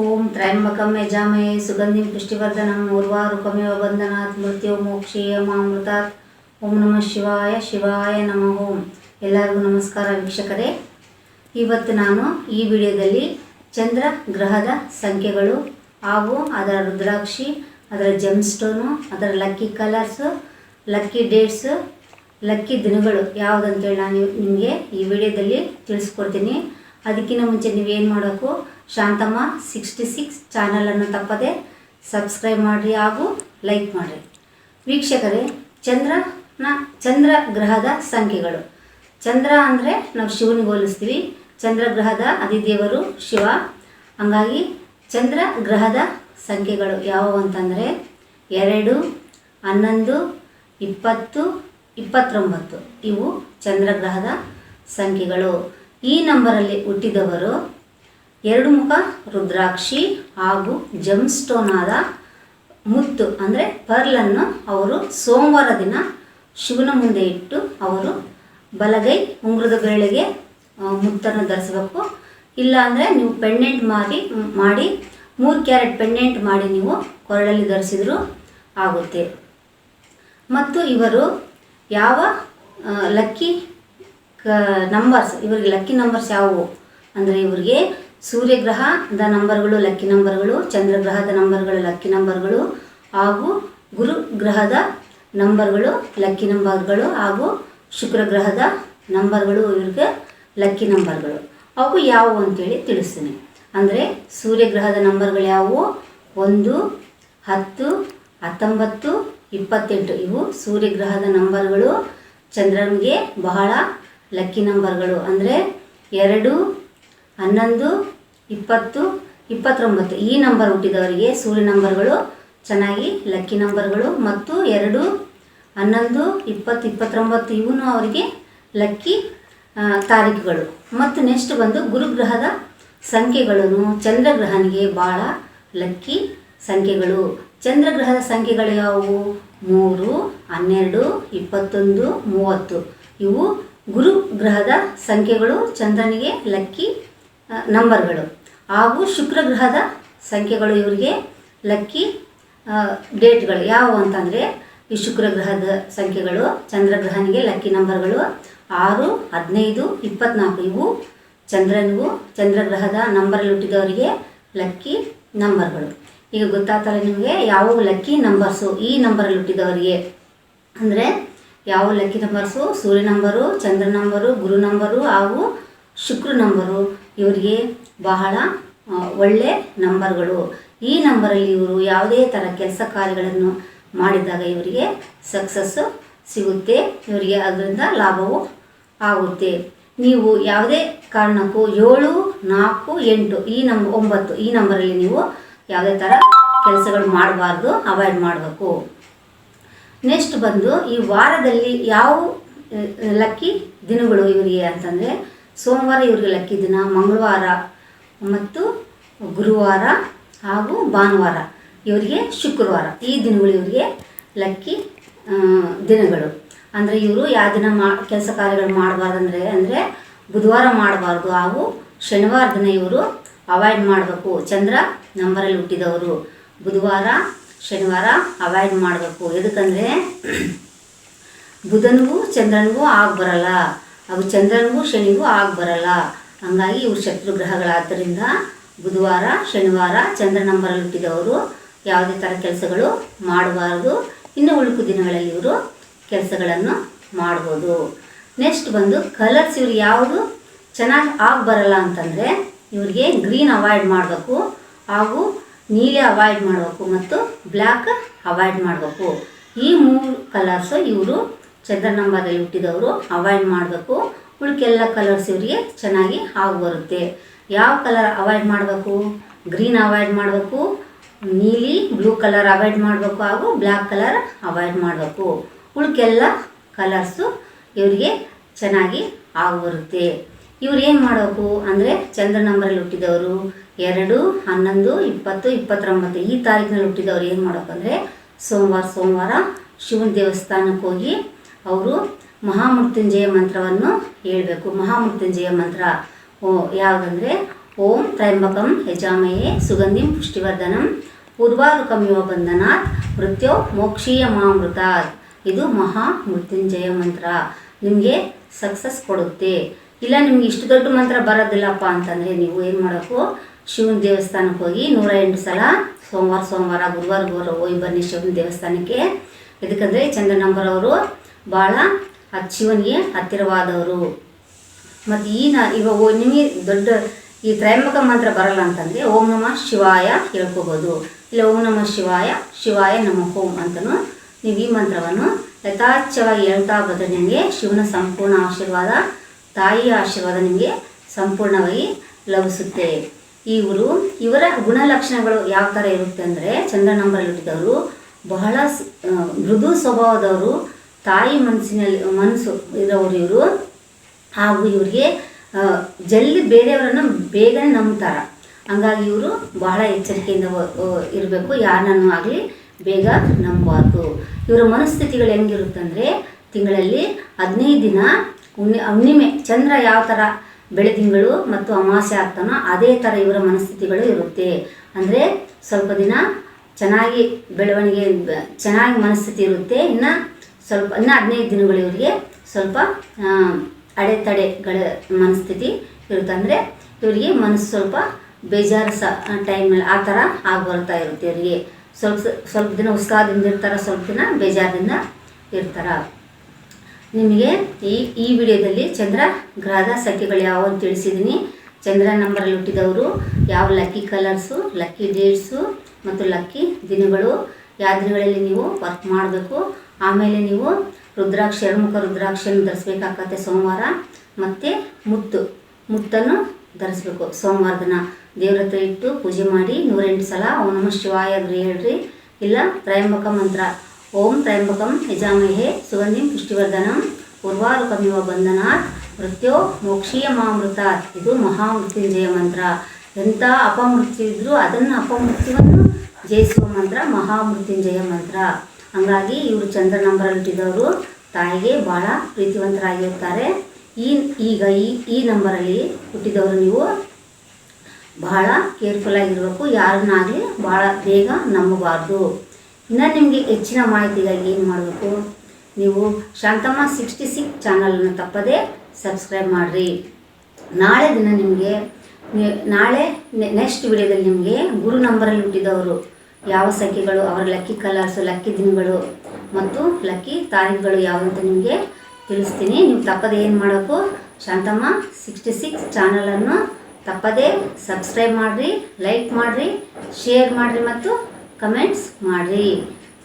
ಓಂ ತ್ರಯಂಬಕಂ ಯಜಾಮಹೇ ಸುಗಂಧಿಂ ಪುಷ್ಟಿವರ್ಧನಂ ಉರ್ವಾರುಕಮೇವ ಬಂಧನಾತ್ ಮೃತ್ಯು ಮೋಕ್ಷೇಯ ಮಾಮೃತಾತ್ ಓಂ ನಮಃ ಶಿವಾಯ ಶಿವಾಯ ನಮಃ ಓಂ ಎಲ್ಲರಿಗೂ ನಮಸ್ಕಾರ ವೀಕ್ಷಕರೇ. ಇವತ್ತು ನಾನು ಈ ವಿಡಿಯೋದಲ್ಲಿ ಚಂದ್ರ ಗ್ರಹದ ಸಂಖ್ಯೆಗಳು ಹಾಗೂ ಅದರ ರುದ್ರಾಕ್ಷಿ, ಅದರ ಜಮ್ ಸ್ಟೋನು ಅದರ lucky colours lucky dates lucky ದಿನಗಳು ಯಾವುದಂತೇಳಿ ನಾನು ನಿಮಗೆ ಈ ವಿಡಿಯೋದಲ್ಲಿ ತಿಳಿಸ್ಕೊಡ್ತೀನಿ. ಅದಕ್ಕಿಂತ ಮುಂಚೆ ನೀವೇನು ಮಾಡಬೇಕು ಶಾಂತಮ್ಮ ಸಿಕ್ಸ್ಟಿ ಸಿಕ್ಸ್ ಚಾನಲನ್ನು ತಪ್ಪದೆ ಸಬ್ಸ್ಕ್ರೈಬ್ ಮಾಡಿರಿ ಹಾಗೂ ಲೈಕ್ ಮಾಡಿರಿ. ವೀಕ್ಷಕರೇ ಚಂದ್ರನ ಚಂದ್ರ ಗ್ರಹದ ಸಂಖ್ಯೆಗಳು. ಚಂದ್ರ ಅಂದರೆ ನಾವು ಶಿವನಿಗೆ ಹೋಲಿಸ್ತೀವಿ. ಚಂದ್ರ ಗ್ರಹದ ಅಧಿದೇವರು ಶಿವ. ಹಂಗಾಗಿ ಚಂದ್ರ ಗ್ರಹದ ಸಂಖ್ಯೆಗಳು ಯಾವುವು ಅಂತಂದರೆ ಎರಡು, ಹನ್ನೊಂದು, ಇಪ್ಪತ್ತು, ಇಪ್ಪತ್ತೊಂಬತ್ತು. ಇವು ಚಂದ್ರಗ್ರಹದ ಸಂಖ್ಯೆಗಳು. ಈ ನಂಬರಲ್ಲಿ ಹುಟ್ಟಿದವರು ಎರಡು ಮುಖ, ರುದ್ರಾಕ್ಷಿ ಹಾಗೂ ಜಮ್ ಸ್ಟೋನ್ ಆದ ಮುತ್ತು, ಅಂದರೆ ಪರ್ಲನ್ನು ಅವರು ಸೋಮವಾರ ದಿನ ಶಿವನ ಮುಂದೆ ಇಟ್ಟು ಅವರು ಬಲಗೈ ಉಂಗುರದ ಬೆರಳಿಗೆ ಮುತ್ತನ್ನು ಧರಿಸಬೇಕು. ಇಲ್ಲ ಅಂದರೆ ನೀವು ಪೆಂಡೆಂಟ್ ಮಾಡಿ ಮಾಡಿ, ಮೂರು ಕ್ಯಾರೆಟ್ ಪೆಂಡೆಂಟ್ ಮಾಡಿ ನೀವು ಕೊರಳಲ್ಲಿ ಧರಿಸಿದರೂ ಆಗುತ್ತೆ. ಮತ್ತು ಇವರು ಯಾವ ಲಕ್ಕಿ ಕ ನಂಬರ್ಸ್ ಇವರಿಗೆ ಲಕ್ಕಿ ನಂಬರ್ಸ್ ಯಾವುವು? ಅಂದರೆ ಇವರಿಗೆ ಸೂರ್ಯಗ್ರಹದ ನಂಬರ್ಗಳು, ಲಕ್ಕಿ ನಂಬರ್ಗಳು ಚಂದ್ರಗ್ರಹದ ನಂಬರ್ಗಳು, ಲಕ್ಕಿ ನಂಬರ್ಗಳು, ಹಾಗೂ ಗುರು ಗ್ರಹದ ನಂಬರ್ಗಳು, ಲಕ್ಕಿ ನಂಬರ್ಗಳು, ಹಾಗೂ ಶುಕ್ರ ಗ್ರಹದ ನಂಬರ್ಗಳು, ಇವ್ರಿಗೆ ಲಕ್ಕಿ ನಂಬರ್ಗಳು. ಅವು ಯಾವುವು ಅಂತೇಳಿ ತಿಳಿಸ್ತೀನಿ. ಅಂದರೆ ಸೂರ್ಯಗ್ರಹದ ನಂಬರ್ಗಳು ಯಾವುವು? ಒಂದು, ಹತ್ತು, ಹತ್ತೊಂಬತ್ತು, ಇಪ್ಪತ್ತೆಂಟು. ಇವು ಸೂರ್ಯಗ್ರಹದ ನಂಬರ್ಗಳು. ಚಂದ್ರನಿಗೆ ಬಹಳ ಲಕ್ಕಿ ನಂಬರ್ಗಳು. ಅಂದರೆ ಎರಡು ಹನ್ನೊಂದು, ಇಪ್ಪತ್ತು, ಇಪ್ಪತ್ತೊಂಬತ್ತು. ಈ ನಂಬರ್ ಹುಟ್ಟಿದವರಿಗೆ ಸೂರ್ಯ ನಂಬರ್ಗಳು ಚೆನ್ನಾಗಿ ಲಕ್ಕಿ ನಂಬರ್ಗಳು ಮತ್ತು ಎರಡು, ಹನ್ನೊಂದು, ಇಪ್ಪತ್ತು, ಇಪ್ಪತ್ತೊಂಬತ್ತು ಇವನು ಅವರಿಗೆ ಲಕ್ಕಿ ತಾರೀಖುಗಳು ಮತ್ತು ನೆಕ್ಸ್ಟ್ ಬಂದು ಗುರುಗ್ರಹದ ಸಂಖ್ಯೆಗಳನ್ನು. ಚಂದ್ರಗ್ರಹನಿಗೆ ಭಾಳ ಲಕ್ಕಿ ಸಂಖ್ಯೆಗಳು. ಚಂದ್ರಗ್ರಹದ ಸಂಖ್ಯೆಗಳು ಯಾವುವು? ಮೂರು, ಹನ್ನೆರಡು, ಇಪ್ಪತ್ತೊಂದು, ಮೂವತ್ತು. ಇವು ಗುರುಗ್ರಹದ ಸಂಖ್ಯೆಗಳು. ಚಂದ್ರನಿಗೆ ಲಕ್ಕಿ ನಂಬರ್ಗಳು. ಹಾಗೂ ಶುಕ್ರ ಗ್ರಹದ ಸಂಖ್ಯೆಗಳು ಇವರಿಗೆ ಲಕ್ಕಿ ಡೇಟ್ಗಳು. ಯಾವುವು ಅಂತಂದರೆ, ಈ ಶುಕ್ರ ಗ್ರಹದ ಸಂಖ್ಯೆಗಳು, ಚಂದ್ರಗ್ರಹನಿಗೆ ಲಕ್ಕಿ ನಂಬರ್ಗಳು ಆರು, ಹದಿನೈದು, ಇಪ್ಪತ್ನಾಲ್ಕು. ಇವು ಚಂದ್ರನಿಗೂ ಚಂದ್ರಗ್ರಹದ ನಂಬರಲ್ಲಿ ಹುಟ್ಟಿದವರಿಗೆ ಲಕ್ಕಿ ನಂಬರ್ಗಳು. ಈಗ ಗೊತ್ತಾಗ್ತಾರೆ ನಿಮಗೆ, ಯಾವ ಲಕ್ಕಿ ನಂಬರ್ಸು, ಈ ನಂಬರಲ್ಲಿ ಹುಟ್ಟಿದವರಿಗೆ? ಅಂದರೆ, ಯಾವ ಲಕ್ಕಿ ನಂಬರ್ಸು? ಸೂರ್ಯ ನಂಬರು, ಚಂದ್ರ ನಂಬರು, ಗುರು ನಂಬರು ಹಾಗೂ ಶುಕ್ರ ನಂಬರು. ಇವರಿಗೆ ಬಹಳ ಒಳ್ಳೆ ನಂಬರ್ಗಳು. ಈ ನಂಬರಲ್ಲಿ ಇವರು ಯಾವುದೇ ಥರ ಕೆಲಸ ಕಾರ್ಯಗಳನ್ನು ಮಾಡಿದಾಗ ಇವರಿಗೆ ಸಕ್ಸಸ್ಸು ಸಿಗುತ್ತೆ, ಇವರಿಗೆ ಅದರಿಂದ ಲಾಭವು ಆಗುತ್ತೆ. ನೀವು ಯಾವುದೇ ಕಾರಣಕ್ಕೂ ಏಳು, ನಾಲ್ಕು, ಎಂಟು, ಈ ನಂಬ ಒಂಬತ್ತು, ಈ ನಂಬರಲ್ಲಿ ನೀವು ಯಾವುದೇ ಥರ ಕೆಲಸಗಳು ಮಾಡಬಾರ್ದು, ಅವಾಯ್ಡ್ ಮಾಡಬೇಕು. ನೆಕ್ಸ್ಟ್ ಬಂದು ಈ ವಾರದಲ್ಲಿ ಯಾವ ಲಕ್ಕಿ ದಿನಗಳು ಇವರಿಗೆ ಅಂತಂದರೆ ಸೋಮವಾರ ಇವರಿಗೆ ಲಕ್ಕಿ ದಿನ ಮಂಗಳವಾರ ಮತ್ತು ಗುರುವಾರ ಹಾಗೂ ಭಾನುವಾರ ಇವರಿಗೆ ಶುಕ್ರವಾರ ಈ ದಿನಗಳು ಇವರಿಗೆ ಲಕ್ಕಿ ದಿನಗಳು. ಅಂದರೆ ಇವರು ಯಾವ ದಿನ ಮಾ, ಕೆಲಸ ಕಾರ್ಯಗಳು ಮಾಡಬಾರ್ದು ಅಂದರೆ ಅಂದರೆ ಬುಧವಾರ ಮಾಡಬಾರ್ದು. ಹಾಗೂ ಶನಿವಾರ ದಿನ ಇವರು ಅವಾಯ್ಡ್ ಮಾಡಬೇಕು. ಚಂದ್ರ ನಂಬರಲ್ಲಿ ಹುಟ್ಟಿದವರು. ಬುಧವಾರ, ಶನಿವಾರ ಅವಾಯ್ಡ್ ಮಾಡಬೇಕು. ಎದಕ್ಕಂದರೆ, ಬುಧನಿಗೂ ಚಂದ್ರನಿಗೂ ಆಗ ಬರಲ್ಲ. ಹಾಗೂ ಚಂದ್ರನಿಗೂ ಶನಿಗೂ ಆಗಿ ಬರಲ್ಲ. ಹಂಗಾಗಿ ಇವರು ಶತ್ರು ಗ್ರಹಗಳಾದ್ದರಿಂದ ಬುಧವಾರ, ಶನಿವಾರ ಚಂದ್ರ ನಂಬರಲ್ಲಿ ಹುಟ್ಟಿದವರು ಯಾವುದೇ ಥರ ಕೆಲಸಗಳು ಮಾಡಬಾರ್ದು. ಇನ್ನು ಉಳುಕು ದಿನಗಳಲ್ಲಿ ಇವರು ಕೆಲಸಗಳನ್ನು ಮಾಡ್ಬೋದು. ನೆಕ್ಸ್ಟ್ ಬಂದು ಕಲರ್ಸ್ ಇವ್ರು ಯಾವುದು? ಚೆನ್ನಾಗಿ ಆಗಿ ಬರಲ್ಲ ಅಂತಂದರೆ ಇವರಿಗೆ ಗ್ರೀನ್ ಅವಾಯ್ಡ್ ಮಾಡಬೇಕು ಹಾಗೂ ನೀಲಿ ಅವಾಯ್ಡ್ ಮಾಡಬೇಕು ಮತ್ತು ಬ್ಲ್ಯಾಕ್ ಅವಾಯ್ಡ್ ಮಾಡಬೇಕು. ಈ ಮೂರು ಕಲರ್ಸು ಇವರು ಚಂದ್ರ ನಂಬರಲ್ಲಿ ಹುಟ್ಟಿದವರು ಅವಾಯ್ಡ್ ಮಾಡಬೇಕು. ಉಳಿಕೆಲ್ಲ ಕಲರ್ಸ್ ಇವರಿಗೆ ಚೆನ್ನಾಗಿ ಆಗಿ ಬರುತ್ತೆ. ಯಾವ ಕಲರ್ ಅವಾಯ್ಡ್ ಮಾಡಬೇಕು? ಗ್ರೀನ್ ಅವಾಯ್ಡ್ ಮಾಡಬೇಕು. ನೀಲಿ ಬ್ಲೂ ಕಲರ್ ಅವಾಯ್ಡ್ ಮಾಡಬೇಕು ಹಾಗೂ ಬ್ಲ್ಯಾಕ್ ಕಲರ್ ಅವಾಯ್ಡ್ ಮಾಡಬೇಕು. ಉಳಿಕೆಲ್ಲ ಕಲರ್ಸು ಇವರಿಗೆ ಚೆನ್ನಾಗಿ ಆಗಿ ಬರುತ್ತೆ. ಇವ್ರು ಏನು ಮಾಡಬೇಕು? ಅಂದರೆ ಚಂದ್ರ ನಂಬರಲ್ಲಿ ಹುಟ್ಟಿದವರು, ಎರಡು, ಹನ್ನೊಂದು, ಇಪ್ಪತ್ತು, ಇಪ್ಪತ್ತೊಂಬತ್ತು ಈ ತಾರೀಕಿನಲ್ಲಿ ಹುಟ್ಟಿದವರು ಏನು ಮಾಡಬೇಕು ಅಂದರೆ ಸೋಮವಾರ ಸೋಮವಾರ ಶಿವನ ದೇವಸ್ಥಾನಕ್ಕೆ ಹೋಗಿ ಅವರು ಮಹಾಮೃತ್ಯುಂಜಯ ಮಂತ್ರವನ್ನು ಹೇಳಬೇಕು. ಮಹಾಮೃತ್ಯುಂಜಯ ಮಂತ್ರ, ಓ, ಯಾವುದಂದರೆ, ಓಂ ತ್ರಯಂಬಕಂ ಯಜಾಮಯೇ ಸುಗಂಧಿಂ ಪುಷ್ಟಿವರ್ಧನಂ ಪೂರ್ವಾರುಕಮಿವ ಬಂಧನಾತ್ ಮೃತ್ಯೋ ಮೋಕ್ಷೀಯ ಮಾಮೃತಾತ್. ಇದು ಮಹಾ ಮೃತ್ಯುಂಜಯ ಮಂತ್ರ. ನಿಮಗೆ ಸಕ್ಸಸ್ ಕೊಡುತ್ತೆ. ಇಲ್ಲ, ನಿಮ್ಗೆ ಇಷ್ಟು ದೊಡ್ಡ ಮಂತ್ರ ಬರೋದಿಲ್ಲಪ್ಪ ಅಂತಂದರೆ ನೀವು ಏನು ಮಾಡಬೇಕು ಶಿವನ ದೇವಸ್ಥಾನಕ್ಕೆ ಹೋಗಿ ನೂರ ಎಂಟು ಸಲ ಸೋಮವಾರ ಸೋಮವಾರ, ಗುರುವಾರ ಗುರುವಾರ ಹೋಗಿ ಬನ್ನಿ ಶಿವನ ದೇವಸ್ಥಾನಕ್ಕೆ. ಇದಕ್ಕಂದರೆ ಚಂದ್ರನಂಬರ್ ಅವರು ಭಾಳ ಆ ಶಿವನಿಗೆ ಹತ್ತಿರವಾದವರು. ಮತ್ತು ಈ ನ ಇವಾಗ ನಿಮಗೆ ದೊಡ್ಡ ಈ ತ್ರಯಂಬಕ ಮಂತ್ರ ಬರಲ್ಲ ಅಂತಂದರೆ ಓಂ ನಮಃ ಶಿವಾಯ ಹೇಳ್ಕೋಬೋದು. ಇಲ್ಲ ಓಂ ನಮಃ ಶಿವಾಯ ಶಿವಾಯ ನಮಃ ಓಂ ಅಂತಲೂ ನೀವು ಈ ಮಂತ್ರವನ್ನು ಯಥಾಚ್ಛವಾಗಿ ಹೇಳ್ತಾ ಬಂದರೆ ನಿಮಗೆ ಶಿವನ ಸಂಪೂರ್ಣ ಆಶೀರ್ವಾದ, ತಾಯಿಯ ಆಶೀರ್ವಾದ ನಿಮಗೆ ಸಂಪೂರ್ಣವಾಗಿ ಲಭಿಸುತ್ತೆ. ಇವರು ಇವರ ಗುಣಲಕ್ಷಣಗಳು ಯಾವ ಥರ ಇರುತ್ತೆ ಅಂದರೆ ಚಂದ್ರ ನಂಬರಲ್ಲಿ ಹುಟ್ಟಿದವರು ಬಹಳ ಮೃದು ಸ್ವಭಾವದವರು ತಾಯಿ ಮನಸ್ಸಿನಲ್ಲಿ, ಮನಸ್ಸು ಇರೋರು ಇವರು. ಹಾಗೂ ಇವರಿಗೆ ಜಲ್ದಿ ಬೇರೆಯವರನ್ನು ಬೇಗನೆ ನಂಬ್ತಾರ. ಹಂಗಾಗಿ ಇವರು ಬಹಳ ಎಚ್ಚರಿಕೆಯಿಂದ ಇರಬೇಕು. ಯಾರನ್ನೂ ಆಗಲಿ ಬೇಗ ನಂಬಬಾರ್ದು. ಇವರ ಮನಸ್ಥಿತಿಗಳು ಹೆಂಗಿರುತ್ತಂದರೆ, ತಿಂಗಳಲ್ಲಿ ಹದಿನೈದು ದಿನ ಹುಣ್ಣಿ, ಹುಣ್ಣಿಮೆ, ಚಂದ್ರ ಯಾವ ಥರ ಬೆಳೆದಿಂಗಳು ಮತ್ತು ಅಮಾವಾಸ್ಯೆ ಆಗ್ತಾನೋ ಅದೇ ಥರ ಇವರ ಮನಸ್ಥಿತಿಗಳು ಇರುತ್ತೆ. ಅಂದರೆ ಸ್ವಲ್ಪ ದಿನ ಚೆನ್ನಾಗಿ ಬೆಳವಣಿಗೆ ಚೆನ್ನಾಗಿ ಮನಸ್ಥಿತಿ ಇರುತ್ತೆ. ಇನ್ನು ಸ್ವಲ್ಪ ಇನ್ನು ಹದಿನೈದು ದಿನಗಳು ಇವರಿಗೆ ಸ್ವಲ್ಪ ಅಡೆತಡೆಗಳ ಮನಸ್ಥಿತಿ ಇರುತ್ತೆ. ಅಂದರೆ ಇವರಿಗೆ ಮನಸ್ಸು ಸ್ವಲ್ಪ ಬೇಜಾರು ಸ ಟೈಮಲ್ಲಿ ಆ ಥರ ಆಗಿ ಬರ್ತಾ ಇರುತ್ತೆ ಇವರಿಗೆ. ಸ್ವಲ್ಪ ಸ್ವಲ್ಪ ದಿನ ಉತ್ಸಾಹದಿಂದ ಇರ್ತಾರೆ, ಸ್ವಲ್ಪ ದಿನ ಬೇಜಾರದಿಂದ ಇರ್ತಾರೆ. ನಿಮಗೆ ಈ ಈ ವಿಡಿಯೋದಲ್ಲಿ ಚಂದ್ರ ಗ್ರಹದ ಸಖ್ಯಗಳು ಯಾವ ಅಂತ ತಿಳಿಸಿದ್ದೀನಿ ಚಂದ್ರ ನಂಬರಲ್ಲಿ ಹುಟ್ಟಿದವರು ಯಾವ ಲಕ್ಕಿ ಕಲರ್ಸು ಲಕ್ಕಿ ಡೇಟ್ಸು ಮತ್ತು ಲಕ್ಕಿ ದಿನಗಳು. ಯಾವ ದಿನಗಳಲ್ಲಿ ನೀವು ವರ್ಕ್ ಮಾಡಬೇಕು ಆಮೇಲೆ ನೀವು ರುದ್ರಾಕ್ಷ ಎರಡ್ಮುಖ ರುದ್ರಾಕ್ಷಿಯನ್ನು ಧರಿಸ್ಬೇಕಾಗತ್ತೆ ಸೋಮವಾರ. ಮತ್ತು ಮುತ್ತು, ಮುತ್ತನ್ನು ಧರಿಸ್ಬೇಕು. ಸೋಮವಾರ ದಿನ ದೇವ್ರ ಇಟ್ಟು ಪೂಜೆ ಮಾಡಿ ನೂರೆಂಟು ಸಲ ಓಂ ನಮಃ ಶಿವಾಯ ಗ್ರಿ ಹೇಳ್ರಿ. ಇಲ್ಲ, ತ್ರಯಂಬಕ ಮಂತ್ರ. ಓಂ ತ್ರಯಂಬಕಂ ಯಜಾಮಹೇ ಸುಗಂಧಿಂ ಪುಷ್ಟಿವರ್ಧನಂ ಉರ್ವಾರುಕಮಿವ ಬಂಧನಾತ್ ಮೃತ್ಯೋ ಮೋಕ್ಷೀಯ ಮಾಮೃತ ಇದು ಮಹಾಮೃತ್ಯುಂಜಯ ಮಂತ್ರ. ಎಂಥ ಅಪಮೃತ್ಯು ಇದ್ದರೂ ಅದನ್ನು ಅಪಮೃತ್ಯುವನ್ನು ಜಯಿಸುವ ಮಂತ್ರ ಮಹಾಮೃತ್ಯುಂಜಯ ಮಂತ್ರ. ಹಂಗಾಗಿ ಇವರು ಚಂದ್ರ ನಂಬರಲ್ಲಿ ಹುಟ್ಟಿದವರು ತಾಯಿಗೆ ಭಾಳ ಪ್ರೀತಿವಂತರಾಗಿರ್ತಾರೆ. ಈ ಈಗ ಈ ಈ ನಂಬರಲ್ಲಿ ಹುಟ್ಟಿದವರು ನೀವು ಬಹಳ ಕೇರ್ಫುಲ್ ಆಗಿರಬೇಕು. ಯಾರನ್ನಾಗಲಿ ಭಾಳ ಬೇಗ ನಂಬಬಾರ್ದು. ಇನ್ನು ನಿಮಗೆ ಹೆಚ್ಚಿನ ಮಾಹಿತಿಗಾಗಿ ಏನು ಮಾಡಬೇಕು? ನೀವು ಶಾಂತಮ್ಮ ಸಿಕ್ಸ್ಟಿ ಸಿಕ್ಸ್ ಚಾನಲನ್ನು ತಪ್ಪದೇ ಸಬ್ಸ್ಕ್ರೈಬ್ ಮಾಡಿರಿ. ನಾಳೆ ದಿನ ನಿಮಗೆ, ನಾಳೆ ನೆಕ್ಸ್ಟ್ ವಿಡಿಯೋದಲ್ಲಿ ನಿಮಗೆ ಗುರು ನಂಬರಲ್ಲಿ ಹುಟ್ಟಿದವರು ಯಾವ ಸಂಖ್ಯೆಗಳು, ಅವರ ಲಕ್ಕಿ ಕಲರ್ಸು ಲಕ್ಕಿ ದಿನಗಳು ಮತ್ತು ಲಕ್ಕಿ ತಾರೀಖುಗಳು ಅಂತ ನಿಮಗೆ ತಿಳಿಸ್ತೀನಿ. ನೀವು ತಪ್ಪದೆ ಏನು ಮಾಡೋಕ್ಕೂ ಶಾಂತಮ್ಮ ಸಿಕ್ಸ್ಟಿ ಸಿಕ್ಸ್ ಚಾನಲನ್ನು ತಪ್ಪದೇ ಸಬ್ಸ್ಕ್ರೈಬ್ ಮಾಡಿರಿ ಲೈಕ್ ಮಾಡಿರಿ ಶೇರ್ ಮಾಡಿರಿ ಮತ್ತು ಕಮೆಂಟ್ಸ್ ಮಾಡಿರಿ.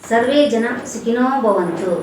ಸರ್ವೇ ಜನ ಸುಖಿನೋ ಭವಂತು.